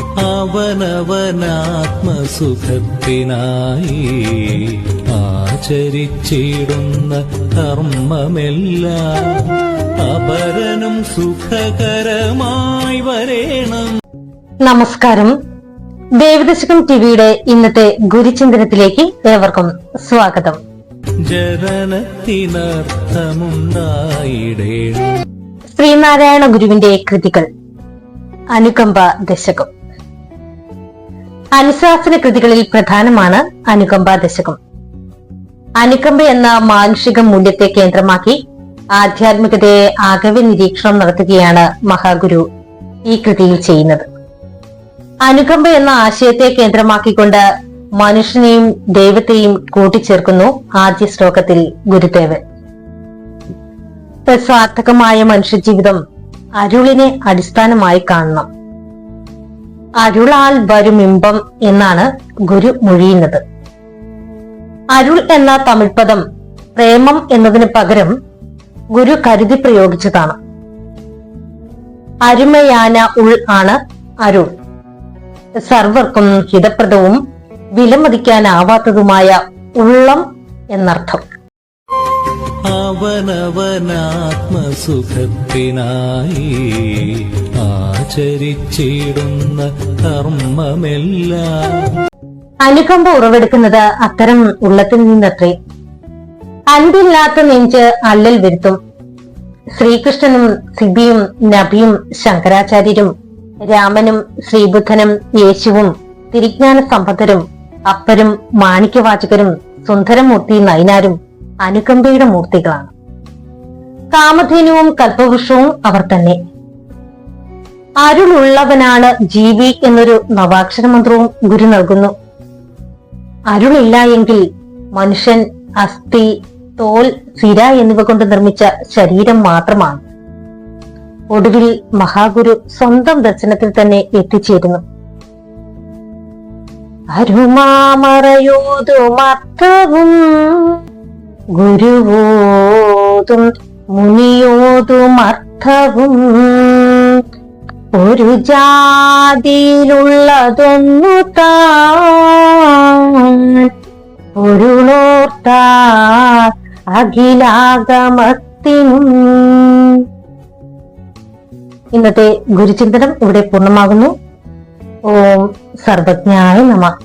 അവനവനാത്മസുഖത്തിനായി ആചരിച്ചിടുന്ന കർമ്മമെല്ലാം അപരനും സുഖകരമായി വരേണം. നമസ്കാരം. ദേവദശകം ടിവിയുടെ ഇന്നത്തെ ഗുരുചിന്തനത്തിലേക്ക് ഏവർക്കും സ്വാഗതം. ജനനത്തിനർത്ഥമുണ്ടായിടേണം. ശ്രീനാരായണ ഗുരുവിന്റെ കൃതികൾ. അനുകമ്പ ദശകം. അനുശാസന കൃതികളിൽ പ്രധാനമാണ് അനുകമ്പ ദശകം. അനുകമ്പ എന്ന മാനുഷിക മൂല്യത്തെ കേന്ദ്രമാക്കി ആധ്യാത്മികതയെ ആകവെ നിരീക്ഷണം നടത്തുകയാണ് മഹാഗുരു ഈ കൃതിയിൽ ചെയ്യുന്നത്. അനുകമ്പ എന്ന ആശയത്തെ കേന്ദ്രമാക്കിക്കൊണ്ട് മനുഷ്യനെയും ദൈവത്തെയും കൂട്ടിച്ചേർക്കുന്നു ആദ്യ ശ്ലോകത്തിൽ ഗുരുദേവൻ. സാർത്ഥകമായ മനുഷ്യജീവിതം അരുളിനെ അടിസ്ഥാനമായി കാണണം. അരുളാൽ വരുമിമ്പം എന്നാണ് ഗുരു മൊഴിയുന്നത്. അരുൾ എന്ന തമിഴ് പദം പ്രേമം എന്നതിന് പകരം ഗുരു കരുതി പ്രയോഗിച്ചതാണ്. അരുമയാന ഉൾ ആണ് അരുൾ. സർവർക്കും ഹിതപ്രദവും വിലമതിക്കാനാവാത്തതുമായ ഉള്ളം എന്നർത്ഥം. അവനവനാത്മസുഖത്തിനായി ആചരിച്ചിടുന്ന കർമ്മമെല്ലാം. അനുകമ്പ ഉറവെടുക്കുന്നത് അത്തരം ഉള്ളത്തിൽ നിന്നത്രേ. അൻപില്ലാത്ത നെഞ്ച് അല്ലൽ വരുത്തും. ശ്രീകൃഷ്ണനും സിബിയും നബിയും ശങ്കരാചാര്യരും രാമനും ശ്രീബുദ്ധനും യേശുവും തിരിജ്ഞാന സമ്പദ്ധരും അപ്പരും മാണിക്യവാചകരും സുന്ദരമൂർത്തി നൈനാരും അനുകമ്പയുടെ മൂർത്തികളാണ്. കാമധേനുവും കൽപ്പവൃക്ഷവും അവർ തന്നെ. അരുളുള്ളവനാണ് ജീവി എന്നൊരു നവാക്ഷര മന്ത്രവും ഗുരു നൽകുന്നു. അരുളില്ല എങ്കിൽ മനുഷ്യൻ അസ്ഥി തോൽ സിര എന്നിവ കൊണ്ട് നിർമ്മിച്ച ശരീരം മാത്രമാണ്. ഒടുവിൽ മഹാഗുരു സ്വന്തം ദർശനത്തിൽ തന്നെ എത്തിച്ചേരുന്നു. അരുമാമറയോതുമർത്ഥവും ഗുരുവോതും മുനിയോതുമർത്ഥവും ഒരു ജാതിയിലുള്ളതൊന്നു താരുളോർത്ത അഖിലാഗമത്തിനും. ഇന്നത്തെ ഗുരുചിന്തനം ഇവിടെ പൂർണമാകുന്നു. ഓം സർവജ്ഞായ നമ.